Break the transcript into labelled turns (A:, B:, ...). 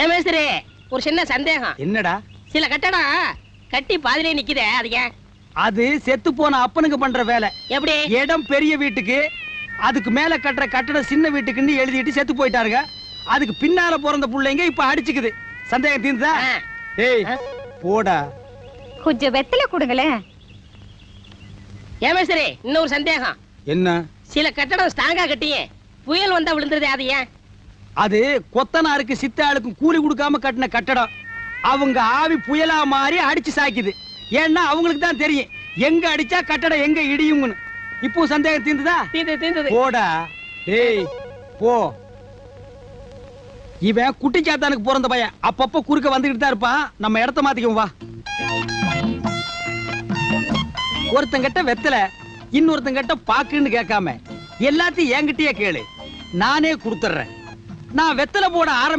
A: ஏன் மேஸ்திரி ஒரு சின்ன சந்தேகம்.
B: என்னடா?
A: சில கட்டடம் கட்டி பாதிலே நிக்குதே அது ஏன்?
B: அது செத்து போன அப்பனுக்கு பண்ற வேலை.
A: எப்படி?
B: இடம் பெரிய வீட்டுக்கு அதுக்கு மேல கட்டுற கட்டடம் சின்ன வீட்டுக்குன்னு எழுதிட்டு செத்து போயிட்டாருங்க. அதுக்கு பின்னால பிறந்த புள்ளைங்க இப்ப அடிச்சுக்குது. சந்தேகம் தீர்ந்தா ஏய். போடா.
C: கொஞ்சம் வெத்தலை கொடுங்களேன்.
A: ஏன் மேஸ்திரி இன்னொரு சந்தேகம்.
B: என்ன?
A: சில கட்டடம் ஸ்ட்ராங்கா கட்டியே புயல் வந்தா விழுந்துருதே அது ஏன்?
B: அது கொத்தனாருக்கு சித்தாளுக்கும் கூலி கொடுக்காம கட்டின கட்டடம். அவங்க ஆவி புயலா மாறி அடிச்சு சாய்க்குது. ஏன்னா அவங்களுக்கு தான் தெரியும். எங்க அடிச்சா கட்டடம் எங்க இடியுங்கன்னு இப்போ சந்தேகம் தீர்ந்ததா
A: தீந்தது.
B: போடா. டேய் போ. இவன் குட்டி சாத்தானுக்கு பிறந்த பையன். அப்பப்ப குறுக்க வந்துகிட்டு தான் இருப்பான். நம்ம இடத்த மாத்திக்குவோம் வா. ஒருத்தங்கிட்ட வெத்தல இன்னொருத்தங்கிட்ட பாக்குன்னு கேட்காம எல்லாத்தையும் என்கிட்டயே கேளு. நானே கொடுத்துட்றேன். நான் வெத்தலை போட ஆரம்பி